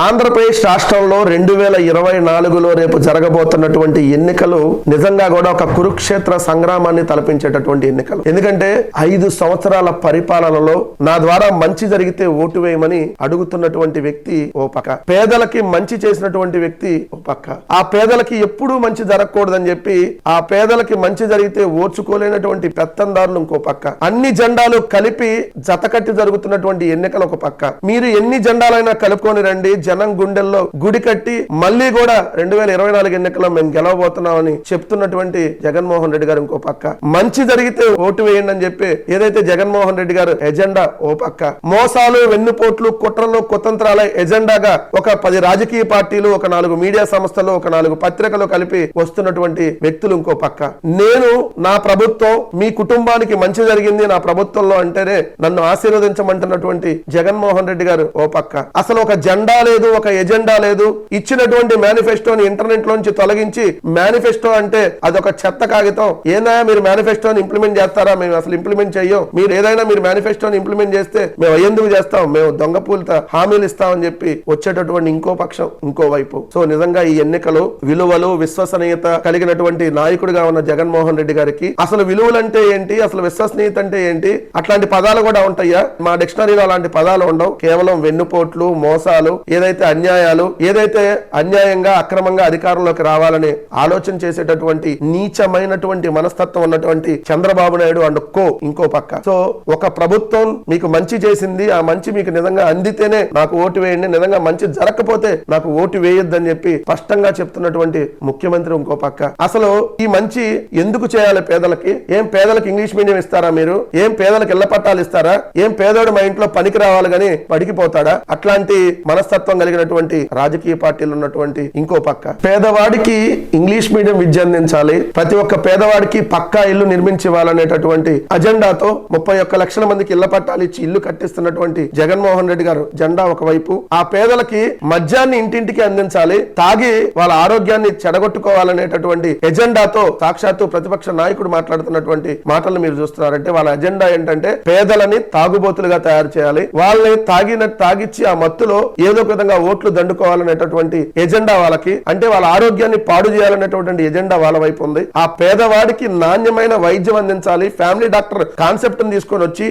ఆంధ్రప్రదేశ్ రాష్ట్రంలో రెండు వేల ఇరవై నాలుగులో రేపు జరగబోతున్నటువంటి ఎన్నికలు నిజంగా కూడా ఒక కురుక్షేత్ర సంగ్రామాన్ని తలపించేటటువంటి ఎన్నికలు. ఎందుకంటే ఐదు సంవత్సరాల పరిపాలనలో నా ద్వారా మంచి జరిగితే ఓటు వేయమని అడుగుతున్నటువంటి వ్యక్తి ఓ పక్క. పేదలకి మంచి చేసినటువంటి వ్యక్తి ఓ పక్క. ఆ పేదలకి ఎప్పుడూ మంచి జరగకూడదని చెప్పి ఆ పేదలకి మంచి జరిగితే ఓర్చుకోలేనటువంటి పెత్తందారులు ఇంకో పక్క. అన్ని జెండాలు కలిపి జతకట్టి జరుగుతున్నటువంటి ఎన్నికలు ఒక పక్క. మీరు ఎన్ని జెండాలైనా కలుపుకొని రండి జనం గుండెల్లో గుడి కట్టి మళ్ళీ కూడా రెండు వేల ఇరవై నాలుగు ఎన్నికల్లో మేము గెలవబోతున్నామని చెప్తున్నటువంటి జగన్మోహన్ రెడ్డి గారు ఇంకో పక్క. మంచి జరిగితే ఓటు వేయండి అని చెప్పి ఏదైతే జగన్మోహన్ రెడ్డి గారు ఎజెండా ఓ పక్క. మోసాలు వెన్నుపోట్లు కుట్రలు కుతంత్రాల ఎజెండాగా ఒక పది రాజకీయ పార్టీలు ఒక నాలుగు మీడియా సంస్థలు ఒక నాలుగు పత్రికలు కలిపి వస్తున్నటువంటి వ్యక్తులు ఇంకో పక్క. నేను నా ప్రభుత్వం మీ కుటుంబానికి మంచి జరిగింది నా ప్రభుత్వంలో అంటేనే నన్ను ఆశీర్వదించమంటున్నటువంటి జగన్మోహన్ రెడ్డి గారు ఓ పక్క. అసలు ఒక జెండా లేదు ఒక ఎజెండా లేదు. ఇచ్చినటువంటి మేనిఫెస్టోని ఇంటర్నెట్ లోంచి తొలగించి మేనిఫెస్టో అంటే అదొక చెత్త కాగితం. ఏనా మీరు మేనిఫెస్టోని ఇంప్లిమెంట్ చేస్తారా? మేము అసలు ఇంప్లిమెంట్ చెయ్యం మీరు ఏదైనా మీరు మేనిఫెస్టోని ఇంప్లిమెంట్ చేస్తే మేము ఎందుకు చేస్తాం? మేము దొంగ పూలతో హామీలు ఇస్తామని చెప్పి వచ్చేటటువంటి ఇంకో పక్షం ఇంకో వైపు. సో నిజంగా ఈ ఎన్నికలు విలువలు విశ్వసనీయత కలిగినటువంటి నాయకుడిగా ఉన్న జగన్మోహన్ రెడ్డి గారికి అసలు విలువలు అంటే ఏంటి? అసలు విశ్వసనీయత అంటే ఏంటి? అట్లాంటి పదాలు కూడా ఉంటాయా? మా డిక్షనరీలో అలాంటి పదాలు ఉండవు. కేవలం వెన్నుపోట్లు మోసాలు ఏదైతే అన్యాయాలు ఏదైతే అన్యాయంగా అక్రమంగా అధికారంలోకి రావాలని ఆలోచన చేసేటటువంటి నీచమైనటువంటి మనస్తత్వం ఉన్నటువంటి చంద్రబాబు నాయుడు అండ్ కో ఇంకో పక్క. సో ఒక ప్రభుత్వం మీకు మంచి చేసింది ఆ మంచి మీకు నిజంగా అందితేనే నాకు ఓటు వేయండి నిజంగా మంచి జరగకపోతే నాకు ఓటు వేయొద్దని చెప్పి స్పష్టంగా చెప్తున్నటువంటి ముఖ్యమంత్రి ఇంకో పక్క. అసలు ఈ మంచి ఎందుకు చేయాలి పేదలకి? ఏం పేదలకు ఇంగ్లీష్ మీడియం ఇస్తారా మీరు? ఏం పేదలకు ఇళ్ళ పట్టాలు ఇస్తారా? ఏం పేదోడు మా ఇంట్లో పనికి రావాలి గాని పడికిపోతాడా? అట్లాంటి మనస్తత్వం కలిగినటువంటి రాజకీయ పార్టీలు ఉన్నటువంటి ఇంకో పక్క. పేదవాడికి ఇంగ్లీష్ మీడియం విద్య అందించాలి. ప్రతి ఒక్క పేదవాడికి పక్కా ఇల్లు నిర్మించి ఇవ్వాలనేటటువంటి అజెండాతో ముప్పై ఒక్క లక్షల మందికి ఇళ్ళ పట్టాలు ఇచ్చి ఇల్లు కట్టిస్తున్నటువంటి జగన్మోహన్ రెడ్డి గారు జెండా ఒకవైపు. ఆ పేదలకి మద్యాన్ని ఇంటింటికి అందించాలి. తాగి వాళ్ళ ఆరోగ్యాన్ని చెడగొట్టుకోవాలనేటటువంటి ఎజెండాతో సాక్షాత్తు ప్రతిపక్ష నాయకుడు మాట్లాడుతున్నటువంటి మాటలు మీరు చూస్తున్నారంటే వాళ్ళ ఎజెండా ఏంటంటే పేదలని తాగుబోతులుగా తయారు చేయాలి. వాళ్ళని తాగిన తాగిచ్చి ఆ మత్తులో ఏదో ఒక విధంగా ఓట్లు దండుకోవాలనేటటువంటి ఎజెండా వాళ్ళకి అంటే వాళ్ళ ఆరోగ్యాన్ని పాడు చేయాలనేటటువంటి ఎజెండా వాళ్ళ వైపు ఉంది. ఆ పేదవాడికి నాణ్యమైన వైద్యం అందించాలి. ఫ్యామిలీ డాక్టర్ కాన్సెప్ట్ తీసుకొని వచ్చి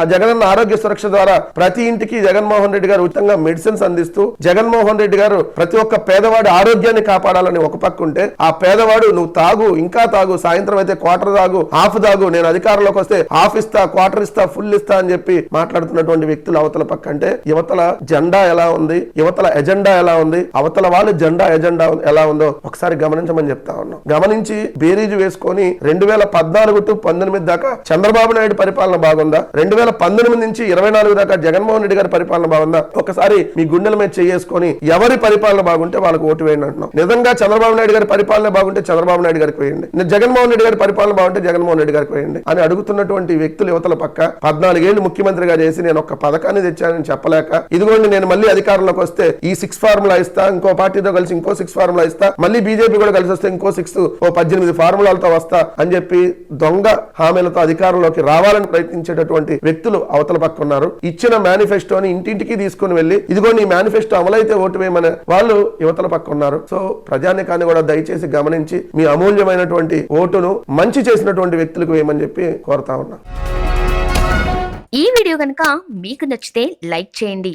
ఆ జగనన్న ఆరోగ్య సురక్ష ద్వారా ప్రతి ఇంటికి జగన్మోహన్ రెడ్డి గారు ఉచితంగా మెడిసిన్స్ అందిస్తూ జగన్మోహన్ రెడ్డి గారు ప్రతి ఒక్క పేదవాడి ఆరోగ్యాన్ని కాపాడాలని ఒక పక్క ఉంటే ఆ పేదవాడు నువ్వు తాగు ఇంకా తాగు సాయంత్రం అయితే క్వార్టర్ తాగు హాఫ్ తాగు నేను అధికారంలోకి వస్తే హాఫ్ ఇస్తా క్వార్టర్ ఇస్తా ఫుల్ ఇస్తా అని చెప్పి మాట్లాడుతున్నటువంటి వ్యక్తులు అవతల పక్క అంటే యువతల జెండా ఎలా ఉంది? యువతల ఎజెండా ఎలా ఉంది? అవతల వాళ్ళ జెండా ఎజెండా ఎలా ఉందో ఒకసారి గమనించమని చెప్తా ఉన్నాం. గమనించి బేరీజు వేసుకొని రెండు వేల పద్నాలుగు టు పంతొమ్మిది దాకా చంద్రబాబు నాయుడు పరిపాలన బాగుందా? రెండు వేల పంతొమ్మిది నుంచి ఇరవై నాలుగు దాకా జగన్మోహన్ రెడ్డి గారి పరిపాలన బాగుందా? ఒకసారి మీ గుండెల మీద చేసుకొని ఎవరి పరిపాలన బాగుంటే వాళ్ళకి ఓటు వేయండి అంటున్నాం. నిజంగా చంద్రబాబు నాయుడు గారి పరిపాలన బాగుంటే చంద్రబాబు నాయుడు గారికి వేయండి. జగన్మోహన్ రెడ్డి గారి పరిపాలన బాగుంటే జగన్మోహన్ రెడ్డి గారికి వేయండి అని అడుగుతున్నటువంటి వ్యక్తులు యువతల పక్క పద్నాలుగేళ్ళు ముఖ్యమంత్రిగా చేసి నేను ఒక పథకాన్ని తెచ్చానని చెప్పలేక ఇదిగోండి నేను మళ్ళీ అధికారంలోకి వస్తే ఈ సిక్స్ ఫార్ములా ఇస్తా ఇంకో పార్టీతో కలిసి ఇంకో సిక్స్ ఫార్ములా ఇస్తా మళ్ళీ బీజేపీ కూడా కలిసి వస్తే ఇంకో సిక్స్ ఓ పద్దెనిమిది ఫార్ములాలతో వస్తా అని చెప్పి దొంగ హామీలతో అధికారంలోకి రావాలని ప్రయత్నించేటటువంటి వ్యక్తులు అవతల పక్క ఉన్నారు. ఇచ్చిన మేనిఫెస్టోని ఇంటింటికి తీసుకుని వెళ్ళి ఇదిగో ఈ మేనిఫెస్టో అమలైతే ఓటు వేయమని వాళ్ళు యువతల పక్క ఉన్నారు. సో ప్రజానికాన్ని కూడా దయచేసి గమనించి మీ అమూల్యమైనటువంటి ఓటును మంచి చేసినటువంటి వ్యక్తులకు వేయమని చెప్పి కోరుతా ఉన్నా. ఈ వీడియో కనుక మీకు నచ్చితే లైక్ చేయండి.